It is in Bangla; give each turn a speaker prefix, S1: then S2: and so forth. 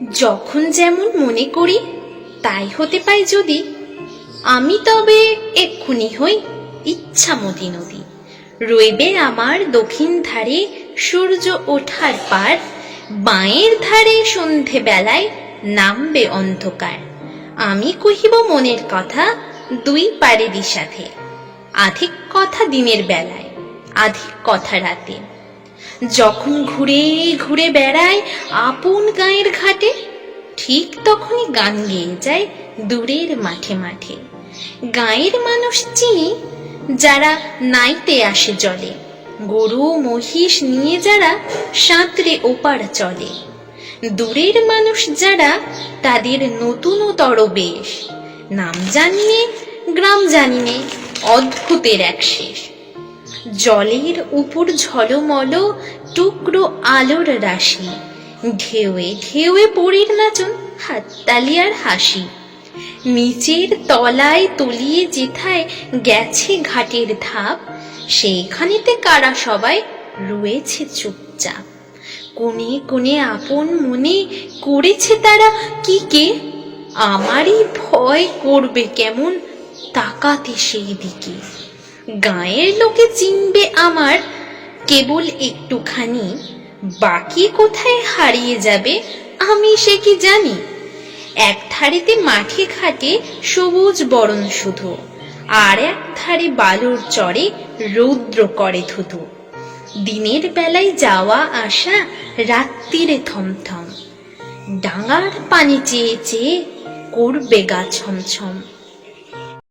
S1: যখন যেমন মনে করি, তাই হতে পাই যদি আমি তবে এক্ষুনি হই ইচ্ছামতি নদী। রইবে আমার দক্ষিণ ধারে সূর্য ওঠার পার, বাঁয়ের ধারে সন্ধে বেলায় নামবে অন্ধকার। আমি কহিব মনের কথা দুই পারেরই সাথে আধিক কথা দিনের বেলায়, আধিক কথা রাতে। যখন ঘুরে ঘুরে বেড়ায় আপন গায়ের ঘাটে, ঠিক তখনই গান গেয়ে যায় দূরের মাঠে মাঠে। গায়ের মানুষ চিনি, যারা নাইতে আসে জলে। গরু, মহিষ নিয়ে যারা সাঁতরে ওপার চলে। দূরের মানুষ যারা তাদের নতুনতর বেশ। নাম জানিয়ে, গ্রাম জানিয়ে অদ্ভুতের এক শেষ। জলের উপর ঝলমল টুকরো আলোর রাশি। ঢেউয়ে ঢেউয়ে পড়ির নাচন হাততালি আর হাসি। নিচের তলায় তলিয়ে যেথায় গেছে ঘাটের ধাপ, সেইখানেতে কারা সবাই রয়েছে চুপচাপ। কোণে কোণে আপন মনে করেছে তারা কি কে? আমারই ভয় করবে কেমন তাকাতে সেই দিকে গায়ের লোকে চিনবে আমার। কেবল একটুখানি, বাকি কোথায় হারিয়ে যাবে আমি সে কি জানি? এক ধারেতে মাঠে ঘাটে সবুজ বরণ শুধু, আর এক ধারে বালুর চরে রৌদ্র করে ধুধু। দিনের বেলায় যাওয়া আসা রাত্রিরে থমথম। ডাঙার পানি চেয়ে চেয়ে করবে গা ছমছম।